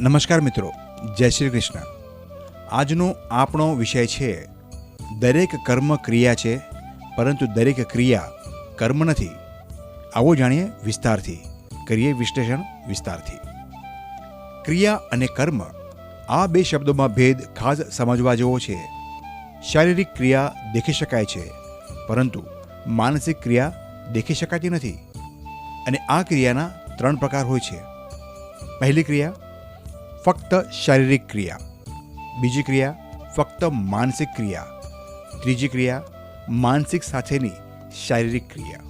નમસ્કાર મિત્રો, જય શ્રી કૃષ્ણ. આજનો આપણો વિષય છે, દરેક કર્મ ક્રિયા છે, પરંતુ દરેક ક્રિયા કર્મ નથી. આવો જાણીએ વિસ્તારથી, કરીએ વિશ્લેષણ વિસ્તારથી. ક્રિયા અને કર્મ આ બે શબ્દોમાં ભેદ ખાસ સમજવા જેવો છે. શારીરિક ક્રિયા દેખી શકાય છે, પરંતુ માનસિક ક્રિયા દેખી શકાતી નથી. અને આ ક્રિયાના ત્રણ પ્રકાર હોય છે. પહેલી ક્રિયા ફક્ત શારીરિક ક્રિયા. બીજી ક્રિયા, ફક્ત માનસિક ક્રિયા. ત્રીજી ક્રિયા, માનસિક સાથેની શારીરિક ક્રિયા.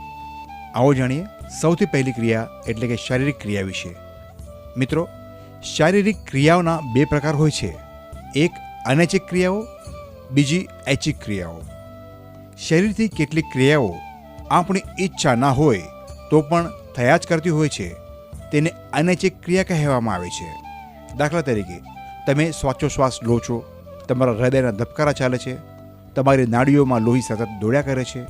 આવો જાણીએ સૌથી પહેલી ક્રિયા એટલે કે શારીરિક ક્રિયા વિશે. મિત્રો, શારીરિક ક્રિયાઓના બે પ્રકાર હોય છે. એક અનૈચ્છિક ક્રિયાઓ, બીજી ઐચ્છિક ક્રિયાઓ. શરીરથી કેટલીક ક્રિયાઓ આપણી ઈચ્છા ના હોય તો પણ થયા જ કરતી હોય છે. તેને અનૈચ્છિક ક્રિયા કહેવામાં આવે છે. દાખલા તરીકે, તમે શ્વાસોશ્વાસ લો છો, તમારા હૃદયના ધબકારા ચાલે છે, તમારી નાડીઓમાં લોહી સતત દોડ્યા કરે છે,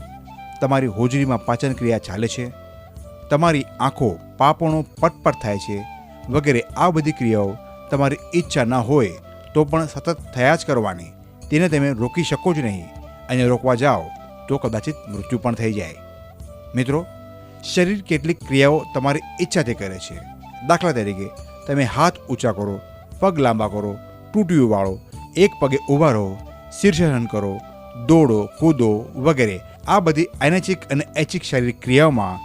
તમારી હોજરીમાં પાચન ક્રિયા ચાલે છે, તમારી આંખો પાપણો પટપટ થાય છે, વગેરે આ બધી ક્રિયાઓ તમારી ઈચ્છા ન હોય તો પણ સતત થયા જ કરવાની. તેને તમે રોકી શકો જ નહીં. અને રોકવા જાઓ તો કદાચિત મૃત્યુ પણ થઈ જાય. મિત્રો, શરીર કેટલીક ક્રિયાઓ તમારી ઈચ્છાથી કરે છે. દાખલા તરીકે તમે હાથ ઊંચા કરો, પગ લાંબા કરો તૂટ્યું વાળો, એક પગે ઊભા રહો, શીર્ષાસન કરો, દોડો, કૂદો વગેરે. આ બધી અનૈચ્છિક અને ઐચ્છિક શારીરિક ક્રિયાઓમાં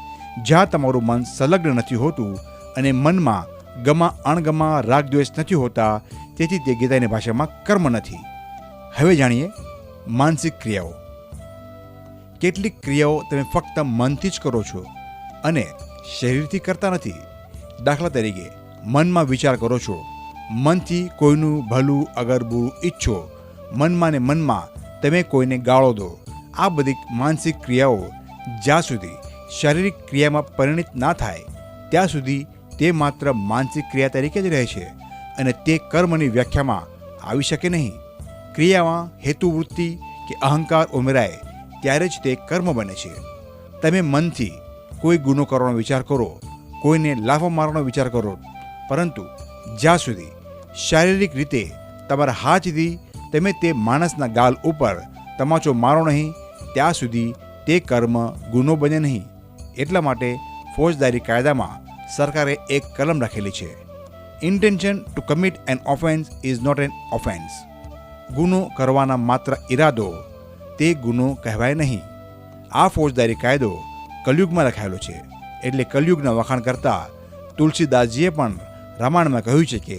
જ્યાં તમારું મન સંલગ્ન નથી હોતું અને મનમાં ગમા અણગમા રાગદ્વેષ નથી હોતા, તેથી તે ગીતાની ભાષામાં કર્મ નથી. હવે જાણીએ માનસિક ક્રિયાઓ. કેટલીક ક્રિયાઓ તમે ફક્ત મનથી જ કરો છો અને શરીરથી કરતા નથી. દાખલા તરીકે મનમાં વિચાર કરો છો. મનથી કોઈનું ભલું અગર બુરું ઈચ્છો, મનમાં ને મનમાં તમે કોઈને ગાળો દો. આ બધી માનસિક ક્રિયાઓ જ્યાં સુધી શારીરિક ક્રિયામાં પરિણિત ના થાય, ત્યાં સુધી તે માત્ર માનસિક ક્રિયા તરીકે જ રહે છે અને તે કર્મની વ્યાખ્યામાં આવી શકે નહીં. ક્રિયામાં હેતુવૃત્તિ કે અહંકાર ઉમેરાય ત્યારે જ તે કર્મ બને છે. તમે મનથી કોઈ ગુનો કરવાનો વિચાર કરો, કોઈને લાફો મારવાનો વિચાર કરો પરંતુ જ્યાં સુધી શારીરિક રીતે તમારા હાથથી તમે તે માણસના ગાલ ઉપર તમાચો મારો નહીં, ત્યાં સુધી તે કર્મ ગુનો બને નહીં. એટલા માટે ફોજદારી કાયદામાં સરકારે એક કલમ રાખેલી છે. Intention to commit an offence is not an offence ગુનો કરવાના માત્ર ઈરાદો તે ગુનો કહેવાય નહીં. આ ફોજદારી કાયદો કલયુગમાં લખાયેલો છે. એટલે કલયુગના વખાણ કરતા તુલસીદાસજીએ પણ રામાયણમાં કહ્યું છે કે,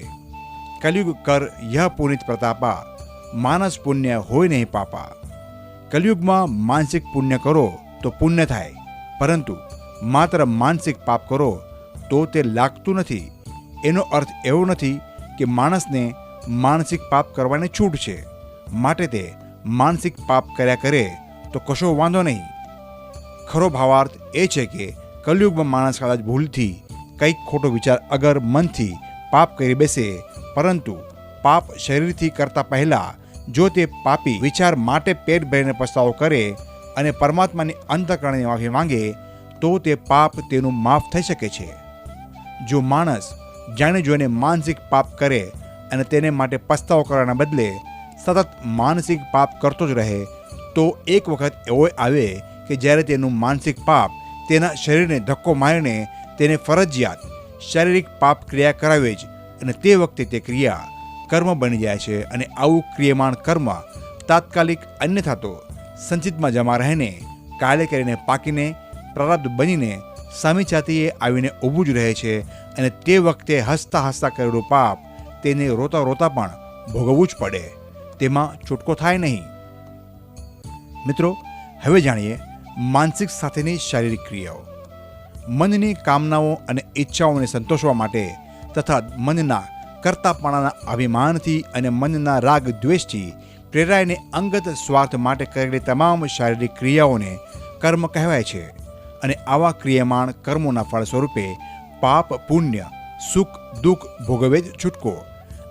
કલયુગ કર યહ પુનિત પ્રતાપા, માનસ પુણ્ય હોય નહીં પાપા. કલયુગમાં માનસિક પુણ્ય કરો તો પુણ્ય થાય, પરંતુ માત્ર માનસિક પાપ કરો તો તે લાગતું નથી. એનો અર્થ એવો નથી કે માણસને માનસિક પાપ કરવાની છૂટ છે. માટે તે માનસિક પાપ કર્યા કરે તો કશો વાંધો નહીં. ખરો ભાવાર્થ એ છે કે, કલયુગમાં માણસ કદાચ ભૂલથી કંઈક ખોટો વિચાર અગર મનથી પાપ કરી બેસે, પરંતુ પાપ શરીરથી કરતા પહેલા જો તે પાપી વિચાર માટે પેટ ભરીને પસ્તાવો કરે અને પરમાત્માની અંતકરણની માફી માંગે, તો તે પાપ તેનું માફ થઈ શકે છે. જો માણસ જાણે જોઈને માનસિક પાપ કરે અને તેને માટે પસ્તાવો કરવાના બદલે સતત માનસિક પાપ કરતો જ રહે, તો એક વખત એવો આવે કે જ્યારે તેનું માનસિક પાપ તેના શરીરને ધક્કો મારીને તેને ફરજિયાત શારીરિક પાપ ક્રિયા કરાવે જ અને તે વખતે તે ક્રિયા કર્મ બની જાય છે અને આવું ક્રિયમાણ કર્મ તાત્કાલિક અન્યથા તો સંચિતમાં જમા રહીને કાલે કરીને પાકીને પ્રારબ્ધ બનીને સામી છાતીએ આવીને ઊભું જ રહે છે અને તે વખતે હસતા હસતા કરેલું પાપ તેને રોતા રોતા પણ ભોગવવું જ પડે. તેમાં છૂટકો થાય નહીં. મિત્રો, હવે જાણીએ માનસિક સાથેની શારીરિક ક્રિયાઓ. મનની કામનાઓ અને ઈચ્છાઓને સંતોષવા માટે તથા મનના કરતાપણાના અભિમાનથી અને મનના રાગ દ્વેષથી પ્રેરાઈને અંગત સ્વાર્થ માટે કરેલી તમામ શારીરિક ક્રિયાઓને કર્મ કહેવાય છે અને આવા ક્રિયમાણ કર્મોના ફળ સ્વરૂપે પાપ, પુણ્ય, સુખ, દુઃખ ભોગવે જ છૂટકો.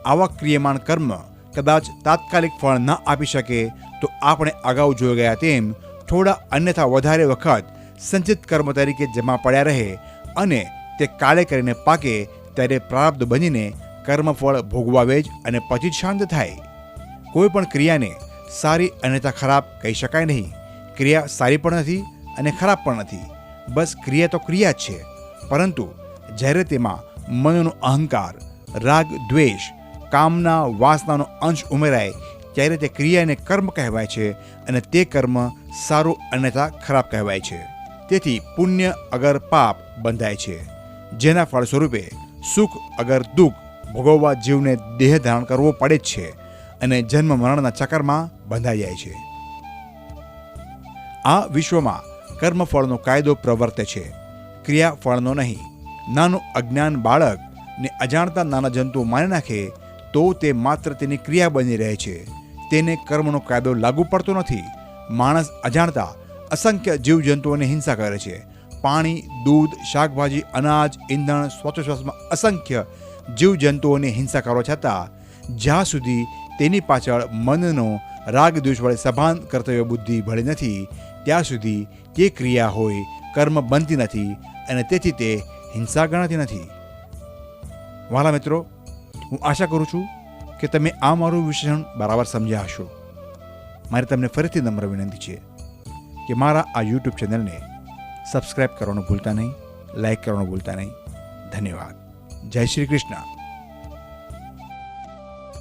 આવા ક્રિયમાણ કર્મ કદાચ તાત્કાલિક ફળ ન આપી શકે તો આપણે અગાઉ જોઈ ગયા તેમ થોડા અન્યથા વધારે વખત સંચિત કર્મ તરીકે જમા પડ્યા રહે અને તે કાળે કરીને પાકે ત્યારે પ્રારબ્ધ બનીને કર્મફળ ભોગવાવે જ અને પછી જ શાંત થાય. કોઈ પણ ક્રિયાને સારી અન્યથા ખરાબ કહી શકાય નહીં. ક્રિયા સારી પણ નથી અને ખરાબ પણ નથી. બસ ક્રિયા તો ક્રિયા જ છે. પરંતુ જ્યારે તેમાં મનનો અહંકાર, રાગ, દ્વેષ, કામના, વાસનાનો અંશ ઉમેરાય, ત્યારે તે ક્રિયાને કર્મ કહેવાય છે અને તે કર્મ સારું અન્યથા ખરાબ કહેવાય છે. તેથી પુણ્ય અગર પાપ બંધાય છે, જેના ફળ સ્વરૂપે સુખ અગર દુઃખ ભોગવવા જીવને દેહ ધારણ કરવો પડે જ છે અને જન્મ મરણના ચક્કરમાં બંધાઈ જાય છે. આ વિશ્વમાં કર્મફળનો કાયદો પ્રવર્તે છે. ક્રિયાફળનો નહીં, નાનું અજ્ઞાન બાળક ને અજાણતા નાના જંતુઓ મારી નાખે તો તે માત્ર તેની ક્રિયા બની રહે છે. તેને કર્મનો કાયદો લાગુ પડતો નથી. માણસ અજાણતા અસંખ્ય જીવજંતુઓને હિંસા કરે છે. પાણી, દૂધ, શાકભાજી, અનાજ, ઈંધણ શ્વાસોશ્વાસમાં અસંખ્ય જીવજંતુઓને હિંસા કરવા છતાં, જ્યાં સુધી તેની પાછળ મનનો રાગ દ્વેષ વડે સભાન કર્તવ્ય બુદ્ધિ ભળી નથી, ત્યાં સુધી તે ક્રિયા હોય, કર્મ બનતી નથી અને તેથી તે હિંસા ગણાતી નથી. વાલા મિત્રો, હું આશા કરું છું કે તમે આ મારું વિશેષણ બરાબર સમજ્યા હશો. મારી તમને ફરીથી નમ્ર વિનંતી છે. કે મારા આ યુટ્યુબ ચેનલને સબસ્ક્રાઈબ કરવાનું ભૂલતા નહીં લાઈક કરવાનું ભૂલતા નહીં. ધન્યવાદ. જય શ્રી કૃષ્ણ.